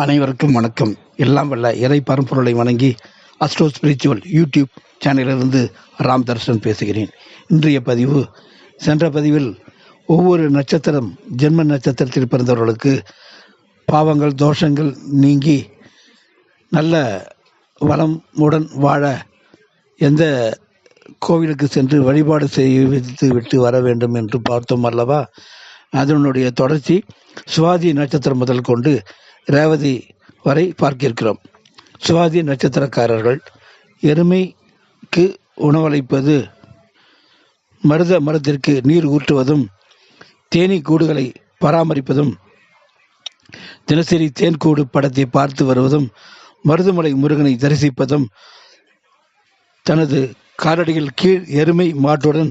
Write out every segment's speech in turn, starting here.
அனைவருக்கும் வணக்கம். எல்லாம் வல்ல இறை பரம்பொருளை வணங்கி அஸ்ட்ரோ ஸ்பிரிச்சுவல் யூடியூப் சேனலிலிருந்து ராம் தர்ஷன் பேசுகிறேன். இன்றைய பதிவு சென்ற பதிவில் ஒவ்வொரு நட்சத்திரம் ஜென்ம நட்சத்திரத்தில் பிறந்தவர்களுக்கு பாவங்கள் தோஷங்கள் நீங்கி நல்ல வளமுடன் வாழ எந்த கோவிலுக்கு சென்று வழிபாடு செய்து விட்டு வர வேண்டும் என்று பார்த்தோம் அல்லவா? அதனுடைய தொடர்ச்சி சுவாதி நட்சத்திரம் முதல் கொண்டு ரேவதி வரை பார்க்கிருக்கிறோம். சுவாதி நட்சத்திரக்காரர்கள் எருமைக்கு உணவளிப்பது மருத மரத்திற்கு நீர் ஊற்றுவதும் தேனீ கூடுகளை பராமரிப்பதும் தினசரி தேன்கூடு படத்தை பார்த்து வருவதும் மருதுமலை முருகனை தரிசிப்பதும் தனது காலடியில் கீழ் எருமை மாட்டுடன்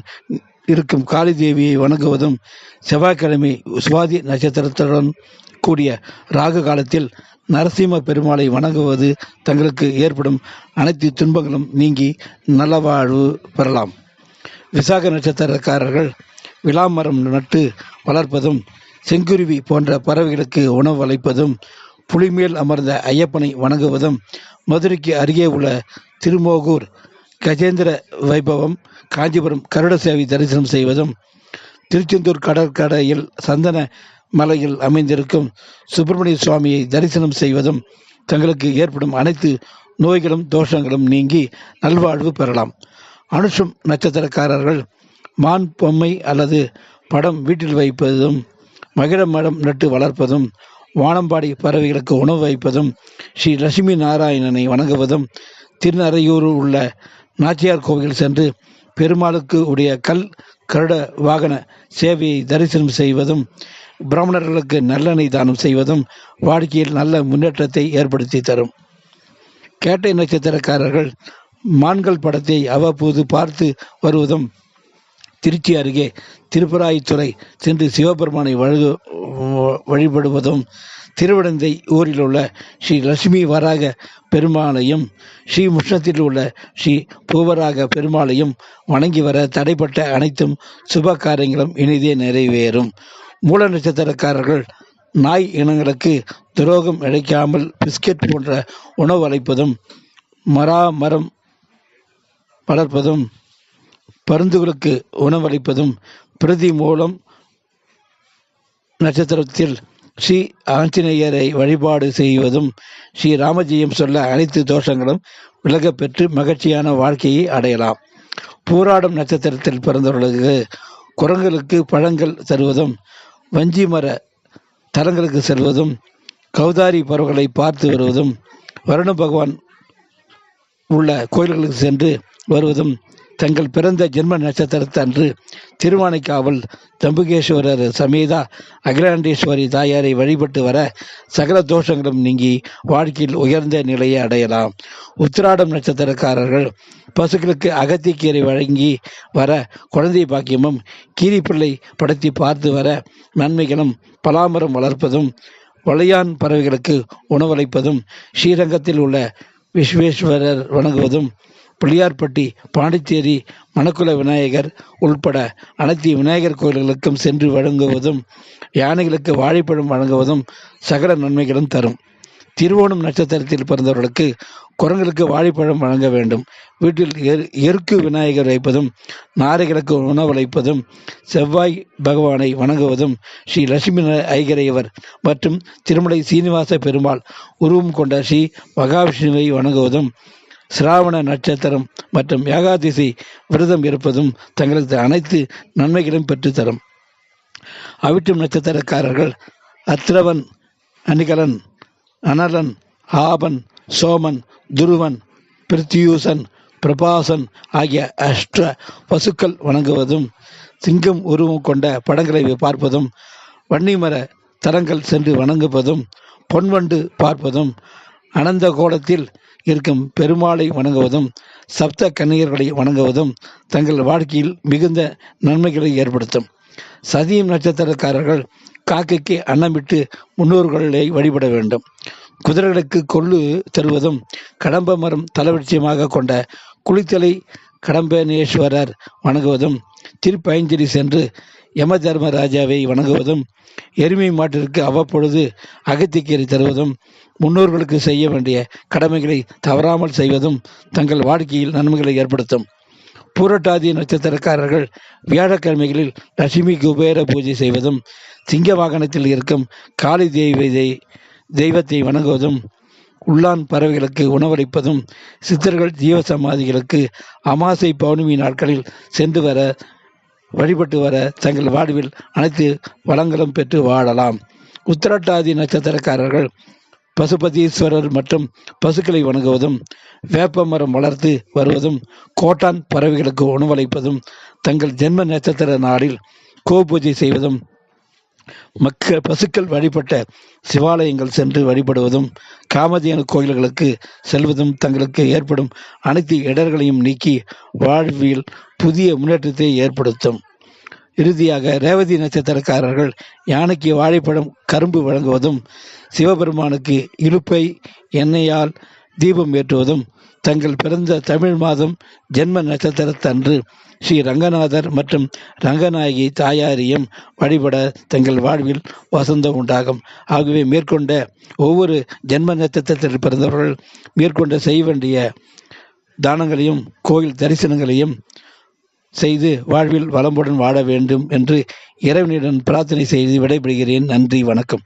இருக்கும் காளி தேவியை வணங்குவதும் செவ்வாய்க்கிழமை சுவாதி நட்சத்திரத்துடன் கூடிய ராகு காலத்தில் நரசிம்ம பெருமாளை வணங்குவது தங்களுக்கு ஏற்படும் அனைத்து துன்பங்களும் நீங்கி நலவாழ்வு பெறலாம். விசாக நட்சத்திரக்காரர்கள் விளாமரம் நட்டு வளர்ப்பதும் செங்குருவி போன்ற பறவைகளுக்கு உணவு அளிப்பதும் புலிமேல் அமர்ந்த ஐயப்பனை வணங்குவதும் மதுரைக்கு அருகே உள்ள திருமோகூர் கஜேந்திர வைபவம் காஞ்சிபுரம் கருட சேவை தரிசனம் செய்வதும் திருச்செந்தூர் கடற்கரையில் சந்தன மலையில் அமைந்திருக்கும் சுப்பிரமணிய சுவாமியை தரிசனம் செய்வதும் தங்களுக்கு ஏற்படும் அனைத்து நோய்களும் தோஷங்களும் நீங்கி நல்வாழ்வு பெறலாம். அனுஷம் நட்சத்திரக்காரர்கள் மான் பொம்மை அல்லது படம் வீட்டில் வைப்பதும் மகிழ மரம் நட்டு வளர்ப்பதும் வானம்பாடி பறவைகளுக்கு உணவு வைப்பதும் ஸ்ரீ லட்சுமி நாராயணனை வணங்குவதும் திருநறையூரில் உள்ள நாச்சியார் கோவில் சென்று பெருமாளுக்கு உடைய கல் கருட வாகன சேவையை தரிசனம் செய்வதும் பிராமணர்களுக்கு நல்லெண்ணெய் தானம் செய்வதும் வாடிக்கையில் நல்ல முன்னேற்றத்தை ஏற்படுத்தி தரும். கேட்டை நட்சத்திரக்காரர்கள் மான்கள் படத்தை அவ்வப்போது பார்த்து வருவதும் திருச்சி அருகே திருப்பராய்த்துறை சென்று சிவபெருமானை வழு வழிபடுவதும் திருவிடந்தை ஊரில் உள்ள ஸ்ரீ லட்சுமி வராக பெருமாளையும் ஸ்ரீ முஷ்ணத்தில் உள்ள ஸ்ரீ பூவராக பெருமாளையும் வணங்கி வர தடைப்பட்ட அனைத்தும் சுப காரியங்களும் இனிதே நிறைவேறும். மூல நட்சத்திரக்காரர்கள் நாய் இனங்களுக்கு துரோகம் இழைக்காமல் பிஸ்கெட் போன்ற உணவு அளிப்பதும் மரா மரம் வளர்ப்பதும் பருந்துகளுக்கு உணவளிப்பதும் பிரதி மூலம் நட்சத்திரத்தில் ஸ்ரீ ஆஞ்சநேயரை வழிபாடு செய்வதும் ஸ்ரீ ராமஜெயம் சொல்ல அனைத்து தோஷங்களும் விலகப் பெற்று மகிழ்ச்சியான வாழ்க்கையை அடையலாம். பூராடம் நட்சத்திரத்தில் பிறந்தவர்களுக்கு குரங்குகளுக்கு பழங்கள் தருவதும் வஞ்சி மர தலங்களுக்கு செல்வதும் கௌதாரி பறவைகளை பார்த்து வருவதும் வருண பகவான் உள்ள கோயில்களுக்கு சென்று வருவதும் தங்கள் பிறந்த ஜென்ம நட்சத்திரத்தன்று திருவானைக்காவல் தம்புகேஸ்வரர் சமேதா அகிலாண்டேஸ்வரி தாயாரை வழிபட்டு வர சகல தோஷங்களும் நீங்கி வாழ்க்கையில் உயர்ந்த நிலையை அடையலாம். உத்திராடம் நட்சத்திரக்காரர்கள் பசுக்களுக்கு அகத்திக்கீரை வழங்கி வர குழந்தை பாக்கியமும் கீரிப்பிள்ளை படுத்தி பார்த்து வர நன்மைகளும் பலாமரம் வளர்ப்பதும் வளையான் பறவைகளுக்கு உணவளிப்பதும் ஸ்ரீரங்கத்தில் உள்ள விஸ்வேஸ்வரர் வணங்குவதும் பிள்ளையார்பட்டி பாண்டிச்சேரி மணக்குல விநாயகர் உள்பட அனைத்து விநாயகர் கோயில்களுக்கும் சென்று வழங்குவதும் யானைகளுக்கு வாழைப்பழம் வழங்குவதும் சகல நன்மைகளும் தரும். திருவோணம் நட்சத்திரத்தில் பிறந்தவர்களுக்கு குரங்களுக்கு வாழைப்பழம் வழங்க வேண்டும். வீட்டில் எருக்கு விநாயகர் வைப்பதும் நாரைகளுக்கு உணவளிப்பதும் செவ்வாய் பகவானை வணங்குவதும் ஸ்ரீ லட்சுமி ஐகரையவர் மற்றும் திருமலை சீனிவாச பெருமாள் உருவம் கொண்ட ஸ்ரீ மகாவிஷ்ணுவை வணங்குவதும் சிராவண நட்சத்திரம் மற்றும் ஏகாதசி விரதம் இருப்பதும் தங்களுக்கு அனைத்து நன்மைகளும் பெற்றுத்தரும் அவிட்டும் நட்சத்திரக்காரர்கள் அத்ரவன் அணிகலன் அனலன் ஆபன் சோமன் துருவன் பிரித்தியூசன் பிரபாசன் ஆகிய அஷ்ட பசுக்கள் வணங்குவதும் சிங்கம் உருவம் கொண்ட படங்களை பார்ப்பதும் வன்னிமர தரங்கள் சென்று வணங்குவதும் பொன்வண்டு பார்ப்பதும் அனந்த கோலத்தில் இருக்கும் பெருமாளை வணங்குவதும் சப்த கன்னியர்களை வணங்குவதும் தங்கள் வாழ்க்கையில் மிகுந்த நன்மைகளை ஏற்படுத்தும். சதியும் நட்சத்திரக்காரர்கள் காக்கைக்கு அன்னமிட்டு முன்னோர்களை வழிபட வேண்டும். குதிரைகளுக்கு கொள்ளு தருவதும் கடம்ப மரம் தலவட்சியமாக கொண்ட குளித்தலை கடம்பனேஸ்வரர் வணங்குவதும் திருப்பயஞ்சலி சென்று யம தர்மராஜாவை வணங்குவதும் எருமை மாட்டிற்கு அவ்வப்பொழுது அகத்திக்கீரை தருவதும் முன்னோர்களுக்கு செய்ய வேண்டிய கடமைகளை தவறாமல் செய்வதும் தங்கள் வாழ்க்கையில் நன்மைகளை ஏற்படுத்தும். பூரட்டாதி நட்சத்திரக்காரர்கள் வியாழக்கிழமைகளில் லட்சுமி குபேர பூஜை செய்வதும் சிங்க வாகனத்தில் இருக்கும் காளி தெய்வத்தை தெய்வத்தை வணங்குவதும் உள்ளான் பறவைகளுக்கு உணவளிப்பதும் சித்தர்கள் ஜீவ சமாதிகளுக்கு அமாசை பௌர்ணமி நாட்களில் சென்று வர வழிபட்டு வர தங்கள் வாழ்வில் அனைத்து வளங்களும் பெற்று வாழலாம். உத்திரட்டாதி நட்சத்திரக்காரர்கள் பசுபதீஸ்வரர் மற்றும் பசுக்களை வணங்குவதும் வேப்ப மரம் வளர்த்து வருவதும் கோட்டான் பறவைகளுக்கு உணவளிப்பதும் தங்கள் ஜென்ம நட்சத்திர நாளில் கோபூஜை செய்வதும் மக்க பசுக்கள் வழிபட்ட சிவாலயங்கள் சென்று வழிபடுவதும் காமதேனு கோயில்களுக்கு செல்வதும் தங்களுக்கு ஏற்படும் அனைத்து இடர்களையும் நீக்கி வாழ்வில் புதிய முன்னேற்றத்தை ஏற்படுத்தும். இறுதியாக ரேவதி நட்சத்திரக்காரர்கள் யானைக்கு வாழைப்பழம் கரும்பு வழங்குவதும் சிவபெருமானுக்கு இழுப்பை எண்ணெயால் தீபம் ஏற்றுவதும் தங்கள் பிறந்த தமிழ் மாதம் ஜென்ம நட்சத்திரத்தன்று ஸ்ரீ ரங்கநாதர் மற்றும் ரங்கநாயகி தாயாரியும் வழிபட தங்கள் வாழ்வில் வசந்தம் உண்டாகும். ஆகவே மேற்கொண்ட ஒவ்வொரு ஜென்ம நட்சத்திரத்தில் பிறந்தவர்கள் மேற்கொண்ட செய்ய வேண்டிய தானங்களையும் கோயில் தரிசனங்களையும் செய்து வாழ்வில் வளமுடன் வாழ வேண்டும் என்று இறைவனிடம் பிரார்த்தனை செய்து விடைபெறுகிறேன். நன்றி வணக்கம்.